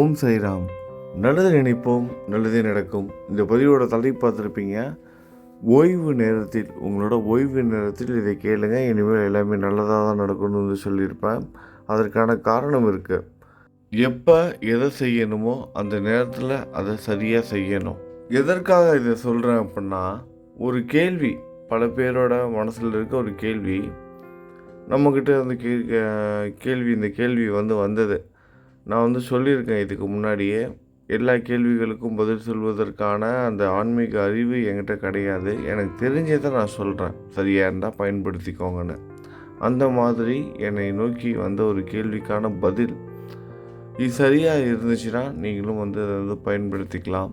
ஓம் சைராம் நல்லது நினைப்போம் நல்லதே நடக்கும். இந்த பதிவோட தலை பார்த்துருப்பீங்க. ஓய்வு நேரத்தில் உங்களோட ஓய்வு நேரத்தில் இதை கேளுங்க. இனிமேல் எல்லாமே நல்லதாக தான் நடக்கணும்னு சொல்லியிருப்பேன். அதற்கான காரணம் இருக்குது எப்போ எதை செய்யணுமோ அந்த நேரத்தில் அதை சரியாக செய்யணும். எதற்காக இதை சொல்கிறேன் அப்படின்னா ஒரு கேள்வி பல பேரோட மனசில் இருக்க ஒரு கேள்வி. நம்மக்கிட்ட அந்த கே கேள்வி இந்த கேள்வி வந்து வந்தது. நான் வந்து சொல்லியிருக்கேன் இதுக்கு முன்னாடியே. எல்லா கேள்விகளுக்கும் பதில் சொல்வதற்கான அந்த ஆன்மீக அறிவு என்கிட்ட கிடையாது. எனக்கு தெரிஞ்சதை நான் சொல்கிறேன் சரியாக இருந்தால் பயன்படுத்திக்கோங்கன்னு. அந்த மாதிரி என்னை நோக்கி வந்த ஒரு கேள்விக்கான பதில் இது சரியாக இருந்துச்சுன்னா நீங்களும் வந்து அதை வந்து பயன்படுத்திக்கலாம்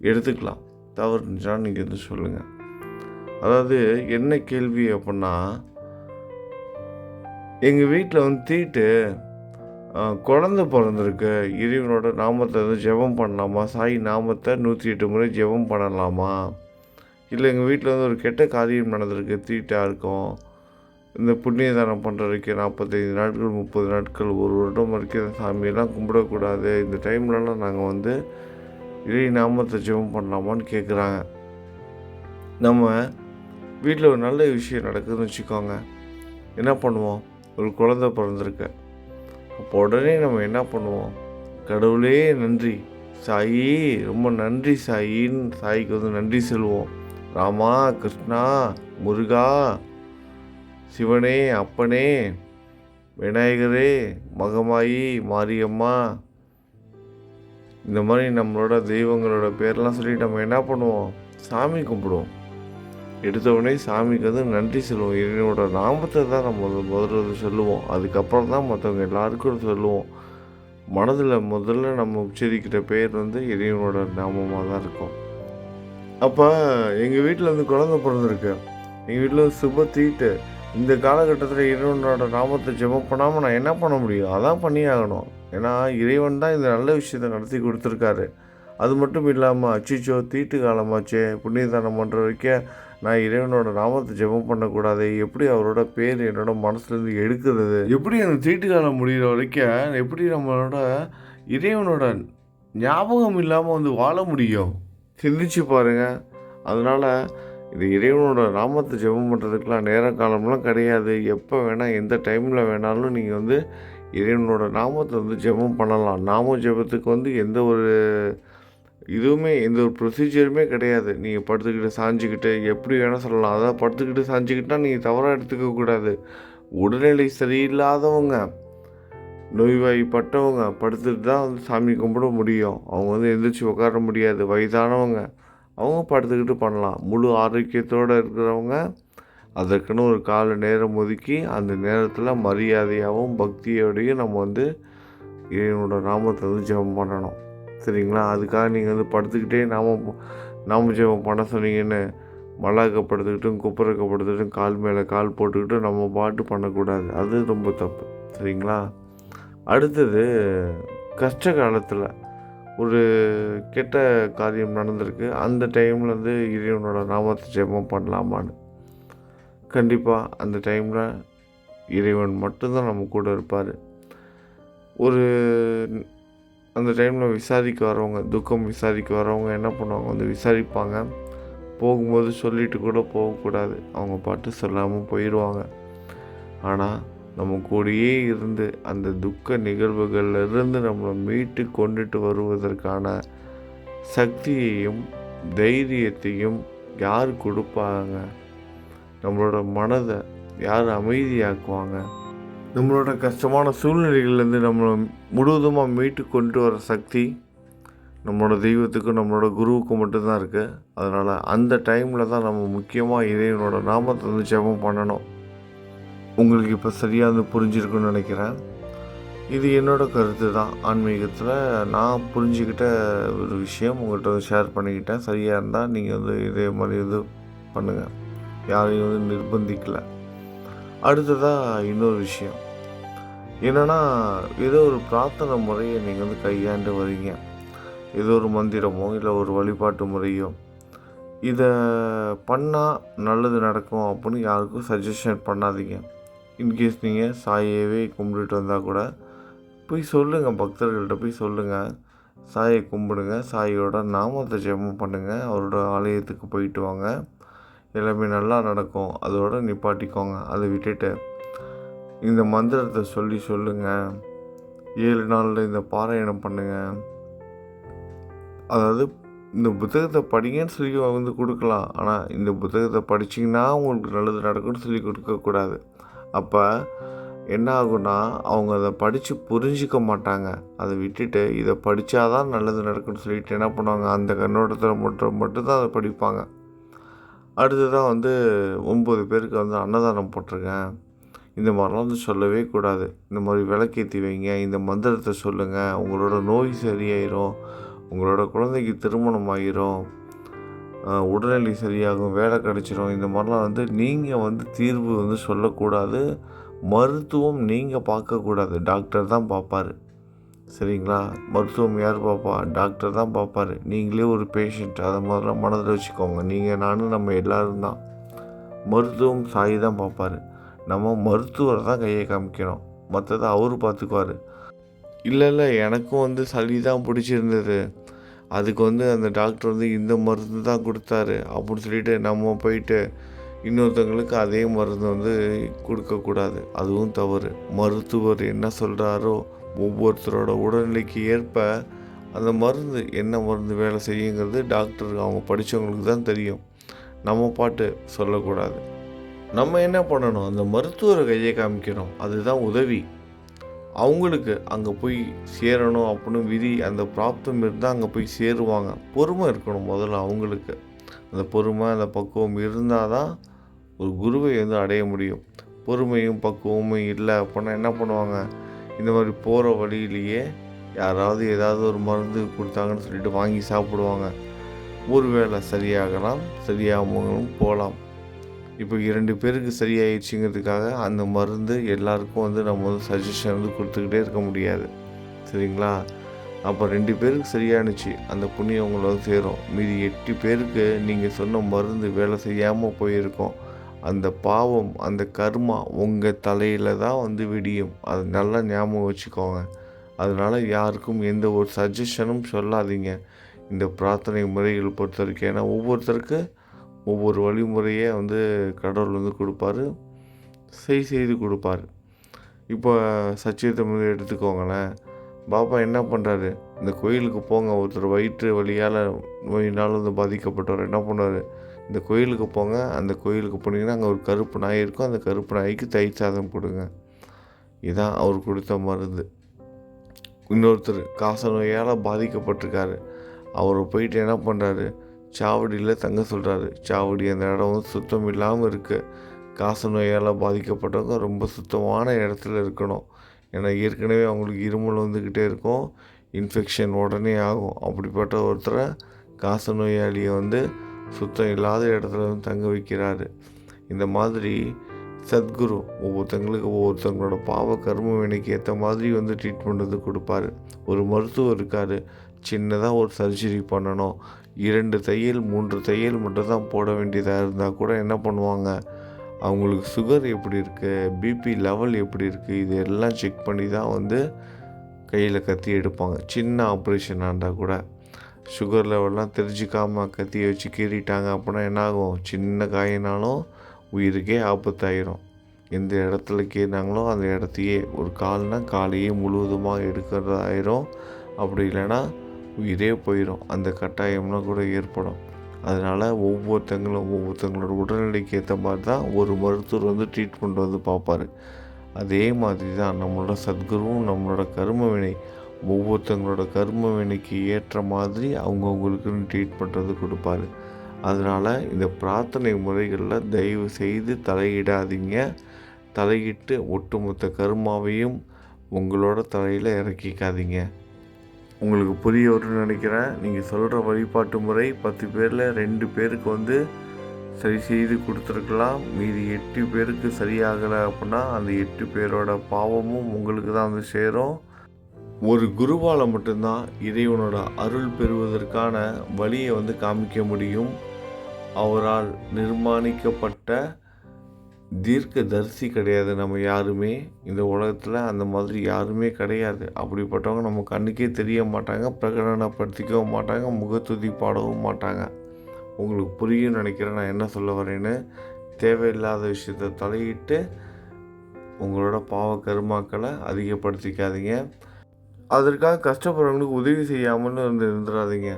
எடுத்துக்கலாம். தவறுச்சுன்னா நீங்கள் வந்து சொல்லுங்கள் அதாவது என்ன கேள்வி அப்படின்னா எங்கள் வீட்டில் வந்து தீட்டு குழந்தை பிறந்திருக்கு. இறைவனோட நாமத்தை வந்து ஜெபம் பண்ணலாமா? சாய் நாமத்தை நூற்றி எட்டு முறை ஜெபம் பண்ணலாமா? இல்லை எங்கள் வீட்டில் வந்து ஒரு கெட்ட காரியம் நடந்திருக்கு. தீட்டாக இருக்கும். இந்த புண்ணிய தானம் பண்ணுற வரைக்கும் நாற்பத்தைந்து நாட்கள் முப்பது நாட்கள் ஒரு வருடம் வரைக்கும் இந்த சாமியெல்லாம் கும்பிடக்கூடாது. இந்த டைம்லலாம் நாங்கள் வந்து இறை நாமத்தை ஜெபம் பண்ணலாமான்னு கேட்குறாங்க நம்ம வீட்டில் ஒரு நல்ல விஷயம் நடக்குதுன்னு வச்சுக்கோங்க. என்ன பண்ணுவோம்? ஒரு குழந்தை பிறந்திருக்கு. அப்போ உடனே நம்ம என்ன பண்ணுவோம்? கடவுளே நன்றி. சாயி ரொம்ப நன்றி சாயின்னு சாய்க்கு வந்து நன்றி சொல்லுவோம். ராமா கிருஷ்ணா முருகா சிவனே அப்பனே விநாயகரே மகமாயி மாரியம்மா. இந்த மாதிரி நம்மளோட தெய்வங்களோட பேர்லாம் சொல்லி நம்ம என்ன பண்ணுவோம்? சாமி கும்பிடுவோம். எடுத்தவுடனே சாமிக்கு வந்து நன்றி சொல்லுவோம். இறைவனோட நாமத்தை தான் நம்ம முதல்ல சொல்லுவோம். அதுக்கப்புறம் தான் மற்றவங்க எல்லாருக்கும் சொல்லுவோம். மனதில் முதல்ல நம்ம உச்சரிக்கிற பேர் வந்து இறைவனோட நாமமாக தான் இருக்கும். அப்போ எங்கள் வீட்டில் வந்து குழந்தை பிறந்திருக்கு. எங்கள் வீட்டில் சுப தீட்டு. இந்த காலகட்டத்தில் இறைவனோட நாமத்தை ஜெபம் பண்ணாமல் நான் என்ன பண்ண முடியும்? அதான் பண்ணி ஆகணும் ஏன்னா இறைவன் தான் இந்த நல்ல விஷயத்தை நடத்தி கொடுத்துருக்காரு. அது மட்டும் இல்லாமல் அச்சிச்சோ தீட்டு காலமாச்சே புண்ணியதானம் பண்ணுற வரைக்கும் நான் இறைவனோட நாமத்தை ஜெபம் பண்ணக்கூடாது? எப்படி அவரோட பேர் என்னோட மனசுலேருந்து எடுக்கிறது? எப்படி அந்த தீட்டு காலம் முடிகிற வரைக்கும் எப்படி நம்மளோட இறைவனோட ஞாபகம் இல்லாமல் வந்து வாழ முடியும்? சிந்திச்சு பாருங்கள் அதனால் இது இறைவனோட நாமத்தை ஜெபம் பண்ணுறதுக்கெலாம் நேர காலம்லாம் கிடையாது. எப்போ வேணால் எந்த டைமில் வேணாலும் நீங்கள் வந்து இறைவனோட நாமத்தை வந்து ஜெபம் பண்ணலாம். நாம ஜெபத்துக்கு வந்து எந்த ஒரு இதுவுமே எந்த ஒரு ப்ரொசீஜருமே கிடையாது. நீங்கள் படுத்துக்கிட்டு சாஞ்சிக்கிட்டு எப்படி வேணால் சொல்லலாம். அதாவது படுத்துக்கிட்டு சாஞ்சிக்கிட்டால் நீங்கள் தவறாக எடுத்துக்கக்கூடாது உடல்நிலை சரியில்லாதவங்க நோய்வாய்ப்பட்டவங்க படுத்துட்டு தான் வந்து சாமி கும்பிட முடியும். அவங்க வந்து எந்திரிச்சு உட்கார முடியாது. வயதானவங்க அவங்க படுத்துக்கிட்டு பண்ணலாம். முழு ஆரோக்கியத்தோடு இருக்கிறவங்க அதற்குன்னு ஒரு கால நேரம் ஒதுக்கி அந்த நேரத்தில் மரியாதையாகவும் பக்தியோடையும் நம்ம வந்து இறைவனோட நாமத்தை வந்து ஜெபம் பண்ணணும். சரிங்களா அதுக்காக நீங்கள் வந்து படுத்துக்கிட்டே நாம நாம ஜெபம் பண்ண சொன்னீங்கன்னு மல்லாக்க படுத்துக்கிட்டும் குப்புறக்க படுத்துக்கிட்டும் கால் மேலே கால் போட்டுக்கிட்டும் நம்ம பாட்டு பண்ணக்கூடாது. அது ரொம்ப தப்பு. சரிங்களா? அடுத்தது கஷ்ட காலத்தில் ஒரு கெட்ட காரியம் நடந்திருக்கு. அந்த டைமில் வந்து இறைவனோட நாமத்தை ஜெபம் பண்ணலாமான்னு. கண்டிப்பாக அந்த டைமில் இறைவன் மட்டும்தான் நம்ம கூட இருப்பார். ஒரு அந்த டைமில் விசாரிக்க வரவங்க துக்கம் விசாரிக்க வரவங்க என்ன பண்ணுவாங்க? வந்து விசாரிப்பாங்க. போகும்போது சொல்லிட்டு கூட போகக்கூடாது. அவங்க பாட்டு சொல்லாமல் போயிடுவாங்க ஆனால் நம்ம கூடயே இருந்து அந்த துக்க நிகழ்வுகள்ல இருந்து நம்மளை மீட்டு கொண்டுட்டு வருவதற்கான சக்தியையும் தைரியத்தையும் யார் கொடுப்பாங்க? நம்மளோட மனதை யார் அமைதியாக்குவாங்க? நம்மளோட கஷ்டமான சூழ்நிலைகள்லேருந்து நம்மளை முழுவதுமாக மீட்டு கொண்டு வர சக்தி நம்மளோட தெய்வத்துக்கும் நம்மளோட குருவுக்கும் மட்டும்தான் இருக்குது அதனால் அந்த டைமில் தான் நம்ம முக்கியமாக இறைவனோட நாமத்தை வந்து ஜெபம் பண்ணணும். உங்களுக்கு இப்போ சரியாக வந்து புரிஞ்சிருக்குன்னு நினைக்கிறேன். இது என்னோடய கருத்து தான். ஆன்மீகத்தில் நான் புரிஞ்சுக்கிட்ட ஒரு விஷயம் உங்கள்கிட்ட வந்து ஷேர் பண்ணிக்கிட்டேன். சரியாக இருந்தால் நீங்கள் வந்து இதே மாதிரி இது பண்ணுங்கள் யாரையும் வந்து நிர்பந்திக்கலை. அடுத்ததாக இன்னொரு விஷயம். என்னென்னா ஏதோ ஒரு பிரார்த்தனை முறையை நீங்கள் வந்து கையாண்டு வரீங்க ஏதோ ஒரு மந்திரமோ இல்லை ஒரு வழிபாட்டு முறையோ. இதை பண்ணால் நல்லது நடக்கும் அப்படின்னு யாருக்கும் சஜஷன் பண்ணாதீங்க. இன்கேஸ் நீங்கள் சாயவே கும்பிட்டுட்டு வந்தால் கூட போய் சொல்லுங்கள் பக்தர்கள்ட்ட போய் சொல்லுங்கள் சாயை கும்பிடுங்க சாயோட நாமத்தை ஜெபம் பண்ணுங்கள் அவரோட ஆலயத்துக்கு போயிட்டு வாங்க. எல்லாமே நல்லா நடக்கும். அதோட நிப்பாட்டிக்கோங்க. அதை விட்டுட்டு இந்த மந்திரத்தை சொல்லி சொல்லுங்கள் ஏழு நாளில் இந்த பாராயணம் பண்ணுங்கள் அதாவது இந்த புத்தகத்தை படிங்கன்னு சொல்லி வந்து கொடுக்கலாம். ஆனால் இந்த புத்தகத்தை படிச்சிங்கன்னா உங்களுக்கு நல்லது நடக்கும்னு சொல்லி கொடுக்கக்கூடாது அப்போ என்ன ஆகும்னா அவங்க அதை படித்து புரிஞ்சிக்க மாட்டாங்க. அதை விட்டுட்டு இதை படித்தாதான் நல்லது நடக்கும்னு சொல்லிட்டு என்ன பண்ணுவாங்க? அந்த கண்ணோட்டத்தில் மட்டும் மட்டும்தான் அதை படிப்பாங்க. அடுத்ததாக வந்து ஒம்பது பேருக்கு வந்து அன்னதானம் போட்டிருக்கேன். இந்த மாதிரிலாம் வந்து சொல்லவே கூடாது. இந்த மாதிரி விளக்கேற்றி வைங்க. இந்த மந்திரத்தை சொல்லுங்கள் உங்களோட நோய் சரியாயிரும். உங்களோட குழந்தைக்கு திருமணம் ஆகிரும் உடல்நிலை சரியாகும். வேலை கிடைச்சிரும். இந்த மாதிரிலாம் வந்து நீங்கள் வந்து தீர்வு வந்து சொல்லக்கூடாது. மருத்துவம் நீங்கள் பார்க்கக்கூடாது. டாக்டர் தான் பார்ப்பாரு. சரிங்களா? மருத்துவம் யார் பார்ப்பா? டாக்டர் தான் பார்ப்பாரு. நீங்களே ஒரு பேஷண்ட் அதை மாதிரிலாம் மனதில் வச்சுக்கோங்க. நீங்கள் நானும் நம்ம எல்லோரும் தான். மருத்துவம் சாய் தான் பார்ப்பாரு. நம்ம மருத்துவர் தான் கையை காமிக்கணும். மற்றதை அவர் பார்த்துக்குவார். இல்லை இல்லை எனக்கும் வந்து சளி தான் பிடிச்சிருந்தது. அதுக்கு வந்து அந்த டாக்டர் வந்து இந்த மருந்து தான் கொடுத்தாரு அப்படின்னு சொல்லிட்டு நம்ம போயிட்டு இன்னொருத்தவங்களுக்கு அதே மருந்து வந்து கொடுக்கக்கூடாது. அதுவும் தவறு. மருத்துவர் என்ன சொல்கிறாரோ ஒவ்வொருத்தரோட உடல்நிலைக்கு ஏற்ப அந்த மருந்து என்ன மருந்து வேலை செய்யுங்கிறது டாக்டர் அவங்க படித்தவங்களுக்கு தான் தெரியும். நம்ம பாட்டு சொல்லக்கூடாது. நம்ம என்ன பண்ணணும்? அந்த மருத்துவரை கையை காமிக்கணும். அதுதான் உதவி. அவங்களுக்கு அங்கே போய் சேரணும் அப்படின்னு விதி அந்த பிராப்தம் இருந்தால் அங்கே போய் சேருவாங்க. பொறுமை இருக்கணும் முதல்ல அவங்களுக்கு. அந்த பொறுமை அந்த பக்குவம் இருந்தால் தான் ஒரு குருவை வந்து அடைய முடியும். பொறுமையும் பக்குவமும் இல்லை அப்படின்னா என்ன பண்ணுவாங்க? இந்த மாதிரி போகிற வழியிலேயே யாராவது ஏதாவது ஒரு மருந்து கொடுத்தாங்கன்னு சொல்லிட்டு வாங்கி சாப்பிடுவாங்க. ஒருவேளை சரியாகலாம் சரியாகவும் போகலாம். இப்போ இரண்டு பேருக்கு சரியாயிடுச்சுங்கிறதுக்காக அந்த மருந்து எல்லாருக்கும் வந்து நம்ம வந்து சஜஷன் வந்து கொடுத்துக்கிட்டே இருக்க முடியாது. சரிங்களா? அப்போ ரெண்டு பேருக்கு சரியானுச்சு. அந்த புண்ணியம் உங்களை வந்து சேரும். மீதி எட்டு பேருக்கு நீங்கள் சொன்ன மருந்து வேலை செய்யாமல் போயிருக்கோம். அந்த பாவம் அந்த கர்மா உங்கள் தலையில் தான் வந்து விடியும். அது நல்லா ஞாபகம் வச்சுக்கோங்க. அதனால் யாருக்கும் எந்த ஒரு சஜஷனும் சொல்லாதீங்க. இந்த பிரார்த்தனை முறைகள் பொறுத்த வரைக்கும் ஏன்னா ஒவ்வொருத்தருக்கு ஒவ்வொரு வழிமுறையை வந்து கடவுள் வந்து கொடுப்பாரு. செய் செய்து கொடுப்பாரு. இப்போ சச்சியத்தமிழ் எடுத்துக்கோங்களேன். பாப்பா என்ன பண்ணுறாரு இந்த கோயிலுக்கு போங்க. ஒருத்தர் வயிற்று வழியால் நோயினால் வந்து பாதிக்கப்பட்டவர் என்ன பண்ணுவார்? இந்த கோயிலுக்கு போங்க. அந்த கோயிலுக்கு போனீங்கன்னா அங்கே ஒரு கருப்பு நாய் இருக்கும். அந்த கருப்பு நாய்க்கு தயிர் சாதம் கொடுங்க இதான் அவர் கொடுத்த மருந்து. இன்னொருத்தர் காச நோயால் பாதிக்கப்பட்டிருக்காரு. அவர் போயிட்டு என்ன பண்ணுறாரு சாவடியில் தங்க சொல்கிறாரு சாவடி அந்த இடம் வந்து சுத்தம் இல்லாமல் இருக்குது காச நோயால் பாதிக்கப்பட்டவங்க ரொம்ப சுத்தமான இடத்துல இருக்கணும். ஏன்னா ஏற்கனவே அவங்களுக்கு இருமல் வந்துக்கிட்டே இருக்கும். இன்ஃபெக்ஷன் உடனே ஆகும். அப்படிப்பட்ட ஒருத்தரை காச நோயாளியை வந்து சுத்தம் இல்லாத இடத்துல வந்து தங்க வைக்கிறாரு. இந்த மாதிரி சத்குரு ஒவ்வொருத்தங்களுக்கு ஒவ்வொருத்தங்களோட பாவ கர்ம வினைக்கு ஏற்ற மாதிரி வந்து ட்ரீட்மெண்ட் வந்து கொடுப்பாரு. ஒரு மருத்துவர் இருக்கார். சின்னதாக ஒரு சர்ஜரி பண்ணணும். இரண்டு தையல் மூன்று தையல் மட்டும் தான் போட வேண்டியதாக இருந்தால் கூட என்ன பண்ணுவாங்க? அவங்களுக்கு சுகர் எப்படி இருக்குது பிபி லெவல் எப்படி இருக்குது இது எல்லாம் செக் பண்ணி தான் வந்து கையில் கத்தி எடுப்பாங்க. சின்ன ஆப்ரேஷன் ஆண்டால் கூட. சுகர் லெவல்லாம் தெரிஞ்சிக்காமல் கத்தியை வச்சு கீறிட்டாங்க அப்படின்னா என்னாகும்? சின்ன காயினாலும் உயிருக்கே ஆபத்தாயிரும். எந்த இடத்துல கீறினாங்களோ அந்த இடத்தையே ஒரு கால்னா காலையே முழுவதுமாக எடுக்கிறதாயிரும். அப்படி இல்லைன்னா உயிரே போயிடும் அந்த கட்டாயம்லாம் கூட ஏற்படும். அதனால் ஒவ்வொருத்தங்களும் ஒவ்வொருத்தங்களோட உடல்நிலைக்கு ஏற்ற மாதிரி தான் ஒரு மருத்துவர் வந்து ட்ரீட்மெண்ட் வந்து பார்ப்பாரு. அதே மாதிரி தான் நம்மளோட சத்குருவும் நம்மளோட கர்ம வினை ஒவ்வொருத்தங்களோட கர்ம வினைக்கு ஏற்ற மாதிரி அவங்கவுங்களுக்குன்னு ட்ரீட்மெண்ட் வந்து கொடுப்பாரு. அதனால் இந்த பிரார்த்தனை முறைகளில் தயவு செய்து தலையிடாதீங்க. தலையிட்டு ஒட்டுமொத்த கருமாவையும் உங்களோட தலையில் இறக்கிக்காதீங்க. உங்களுக்கு புரிய வரும்னு நினைக்கிறேன். நீங்கள் சொல்கிற வழிபாட்டு முறை பத்து பேரில் ரெண்டு பேருக்கு வந்து சரி செய்து கொடுத்துருக்கலாம். மீதி எட்டு பேருக்கு சரியாகலை அப்படின்னா அந்த எட்டு பேரோட பாவமும் உங்களுக்கு தான் வந்து சேரும். ஒரு குருவால் மட்டும்தான் இறைவனோட அருள் பெறுவதற்கான வழியை வந்து காமிக்க முடியும். அவரால் நிர்மாணிக்கப்பட்ட தீர்க்க தரிசி கிடையாது. நம்ம யாருமே இந்த உலகத்தில் அந்த மாதிரி யாருமே கிடையாது. அப்படிப்பட்டவங்க நம்ம கண்ணுக்கே தெரிய மாட்டாங்க பிரகடனப்படுத்திக்கவும் மாட்டாங்க முகத்துதி பாடவும் மாட்டாங்க. உங்களுக்கு புரியும் நினைக்கிறேன் நான் என்ன சொல்ல வரேன்னு. தேவையில்லாத விஷயத்தை தலையிட்டு உங்களோட பாவ கருமாக்களை அதிகப்படுத்திக்காதீங்க. அதற்காக கஷ்டப்படுறவங்களுக்கு உதவி செய்யாமல் இருந்து இருந்துடாதீங்க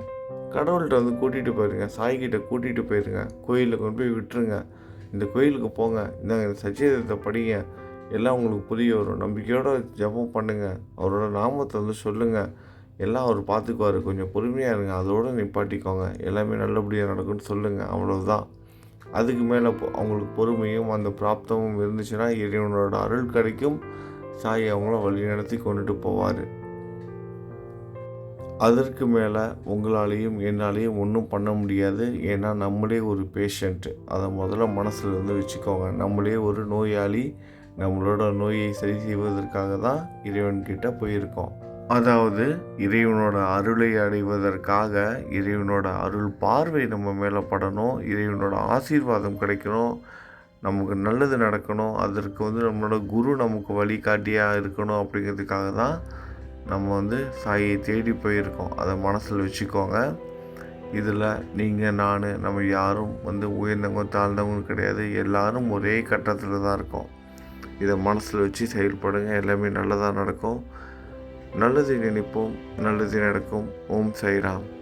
கடவுள்கிட்ட வந்து கூட்டிகிட்டு போயிருங்க. சாய்கிட்ட கூட்டிகிட்டு போயிருங்க. கோயிலில் கொண்டு போய் விட்டுருங்க. இந்த கோயிலுக்கு போங்க. இந்தாங்க இந்த சச்சிதத்தை படிங்க. எல்லாம் உங்களுக்கு புரிய வரும். நம்பிக்கையோட ஜெபம் பண்ணுங்கள் அவரோட நாமத்தை வந்து சொல்லுங்கள் எல்லாம் அவர் பார்த்துக்குவார். கொஞ்சம் பொறுமையாக இருங்க. அதோடு நிப்பாட்டிக்கோங்க. எல்லாமே நல்லபடியாக நடக்கும்னு சொல்லுங்கள் அவ்வளோதான் அதுக்கு மேலே அவங்களுக்கு பொறுமையும் அந்த பிராப்தமும் இருந்துச்சுன்னா இறைவனோட அருள் கிடைக்கும். சாய் அவங்கள வழி நடத்தி கொண்டுட்டு போவார். அதற்கு மேலே உங்களாலேயும் என்னாலேயும் ஒன்றும் பண்ண முடியாது. ஏன்னா நம்மளே ஒரு பேஷண்ட்டு அதை முதல்ல மனசில் இருந்து வச்சுக்கோங்க. நம்மளே ஒரு நோயாளி. நம்மளோட நோயை சரி செய்வதற்காக தான் இறைவன்கிட்ட போயிருக்கோம். அதாவது இறைவனோட அருளை அடைவதற்காக இறைவனோட அருள் பார்வை நம்ம மேலே படணும். இறைவனோட ஆசீர்வாதம் கிடைக்கணும். நமக்கு நல்லது நடக்கணும். அதற்கு வந்து நம்மளோட குரு நமக்கு வழிகாட்டியாக இருக்கணும் அப்படிங்கிறதுக்காக தான் நம்ம வந்து சாயை தேடி போயிருக்கோம். அதை மனசில் வச்சுக்கோங்க. இதில் நீங்கள் நான் நம்ம யாரும் வந்து உயர்ந்தவங்க தாழ்ந்தவங்க கிடையாது. எல்லாரும் ஒரே கட்டத்தில் தான் இருக்கோம். இதை மனசில் வச்சு செயல்படுங்க. எல்லாமே நல்லதாக நடக்கும். நல்லது நினைப்போம். நல்லது நடக்கும். ஓம் சைராம்